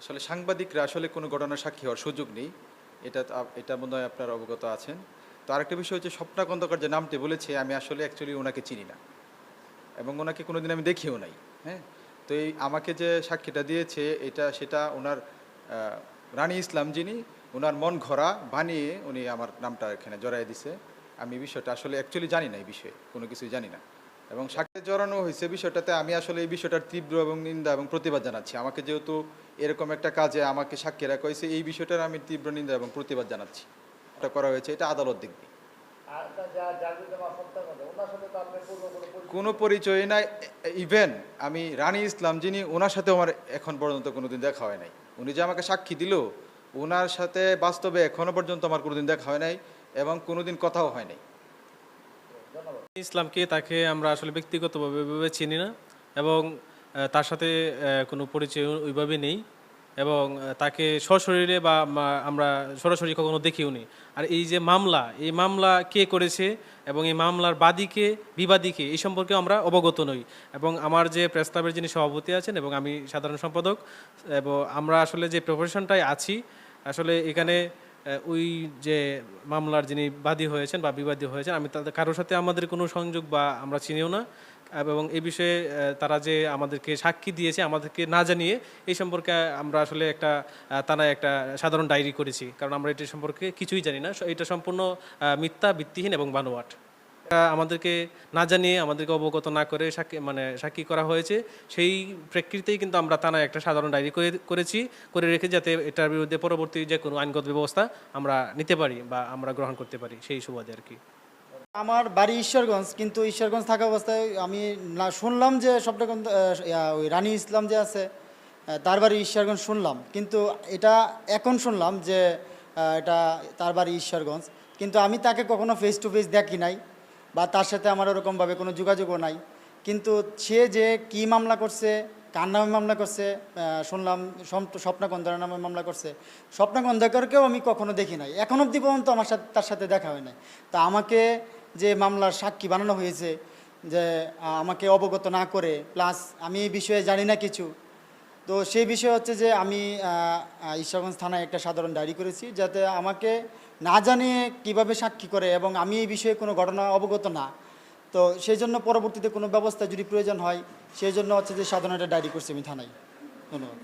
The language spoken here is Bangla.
আসলে সাংবাদিকরা আসলে কোনো ঘটনার সাক্ষী হওয়ার সুযোগ নেই। এটা এটা মনে হয় আপনার অবগত আছেন। তো আরেকটা বিষয় হচ্ছে স্বপ্না খন্দকার যে নামটি বলেছে, আমি আসলে অ্যাকচুয়ালি ওনাকে চিনি না। এবং ওনাকে কোনোদিন আমি দেখিও নাই হ্যাঁ? তো এই আমাকে যে সাক্ষীটা দিয়েছে, এটা, সেটা ওনার রানী ইসলাম যিনি ওনার মন ঘরা বানিয়ে উনি আমার নামটা এখানে জড়াই দিছে। আমি বিষয়টা আসলে অ্যাকচুয়ালি জানি না, এই বিষয়ে কোনো কিছুই জানি না। এবং সাক্ষী জড়ানো হয়েছে বিষয়টাতে আমি আসলে এই বিষয়টার তীব্র এবং নিন্দা এবং প্রতিবাদ জানাচ্ছি। আমাকে যেহেতু এরকম একটা কাজে আমাকে সাক্ষী রাখা হয়েছে এই বিষয়টার আমি তীব্র নিন্দা এবং প্রতিবাদ জানাচ্ছি। এটা করা হয়েছে এটা আদালত দেখবে। কোনো পরিচয় কোনো নাই। ইভেন আমি রানী ইসলাম যিনি ওনার সাথে আমার এখন পর্যন্ত কোনোদিন দেখা হয় নাই। উনি যে আমাকে সাক্ষী দিল ওনার সাথে বাস্তবে এখনও পর্যন্ত আমার কোনোদিন দেখা হয় নাই এবং কোনোদিন কথাও হয় নাই। ইসলামকে তাকে আমরা আসলে ব্যক্তিগতভাবে ওইভাবে চিনি না এবং তার সাথে কোনো পরিচয় ওইভাবে নেই এবং তাকে সশরীরে বা আমরা সরাসরি কখনো দেখিও নি। আর এই যে মামলা, এই মামলা কে করেছে এবং এই মামলার বাদীকে, বিবাদীকে, এই সম্পর্কে আমরা অবগত নই। এবং আমার যে প্রস্তাবের যিনি সভাপতি আছেন এবং আমি সাধারণ সম্পাদক, এবং আমরা আসলে যে প্রফেশনটায় আছি, আসলে এখানে ওই যে মামলার যিনি বাদী হয়েছেন বা বিবাদী হয়েছেন, আমি তাদের, কারোর সাথে আমাদের কোনো সংযোগ বা আমরা চিনিও না। এবং এ বিষয়ে তারা যে আমাদেরকে সাক্ষী দিয়েছে, আমাদেরকে না জানিয়ে, এই সম্পর্কে আমরা আসলে একটা তারা একটা সাধারণ ডায়েরি করেছি। কারণ আমরা এটি সম্পর্কে কিছুই জানি না। এটা সম্পূর্ণ মিথ্যা, ভিত্তিহীন এবং বানোয়াট। আমাদেরকে না জানিয়ে, আমাদেরকে অবগত না করে সাক্ষী মানে সাক্ষী করা হয়েছে। সেই প্রেক্ষিতেই কিন্তু আমরা থানায় একটা সাধারণ ডায়েরি করে, করেছি, করে রেখে যাতে এটার বিরুদ্ধে পরবর্তী যে কোনো আইনগত ব্যবস্থা আমরা নিতে পারি বা আমরা গ্রহণ করতে পারি। সেই সুবাদে আর কি। আমার বাড়ি ঈশ্বরগঞ্জ, কিন্তু ঈশ্বরগঞ্জ থাকা অবস্থায় আমি না শুনলাম যে স্বপ্নগঞ্জ ওই রানী ইসলাম যে আছে তার বাড়ি ঈশ্বরগঞ্জ শুনলাম। কিন্তু এটা এখন শুনলাম যে এটা তার বাড়ি ঈশ্বরগঞ্জ। কিন্তু আমি তাকে কখনো ফেস টু ফেস দেখি নাই। বা তার সাথে আমার ওরকমভাবে কোনো যোগাযোগও নাই। কিন্তু সে যে কি মামলা করছে, কার নামে মামলা করছে শুনলাম স্বপ্না নামে মামলা করছে স্বপ্না আমি কখনো দেখি নাই। এখন অবধি পর্যন্ত আমার সাথে, তার সাথে দেখা হয় নাই। তা আমাকে যে মামলার সাক্ষী বানানো হয়েছে, যে আমাকে অবগত না করে, প্লাস আমি এই বিষয়ে জানি না কিছু তো সেই বিষয় হচ্ছে যে আমি ঈশ্বরগঞ্জ থানায় একটা সাধারণ ডায়েরি করেছি যাতে আমাকে না জানিয়ে কীভাবে সাক্ষী করে এবং আমি এই বিষয়ে কোনো ঘটনা অবগত না। তো সেই জন্য পরবর্তীতে কোনো ব্যবস্থা যদি প্রয়োজন হয় সেই জন্য হচ্ছে যে সাধারণ একটা ডায়েরি করছি আমি থানায়। ধন্যবাদ।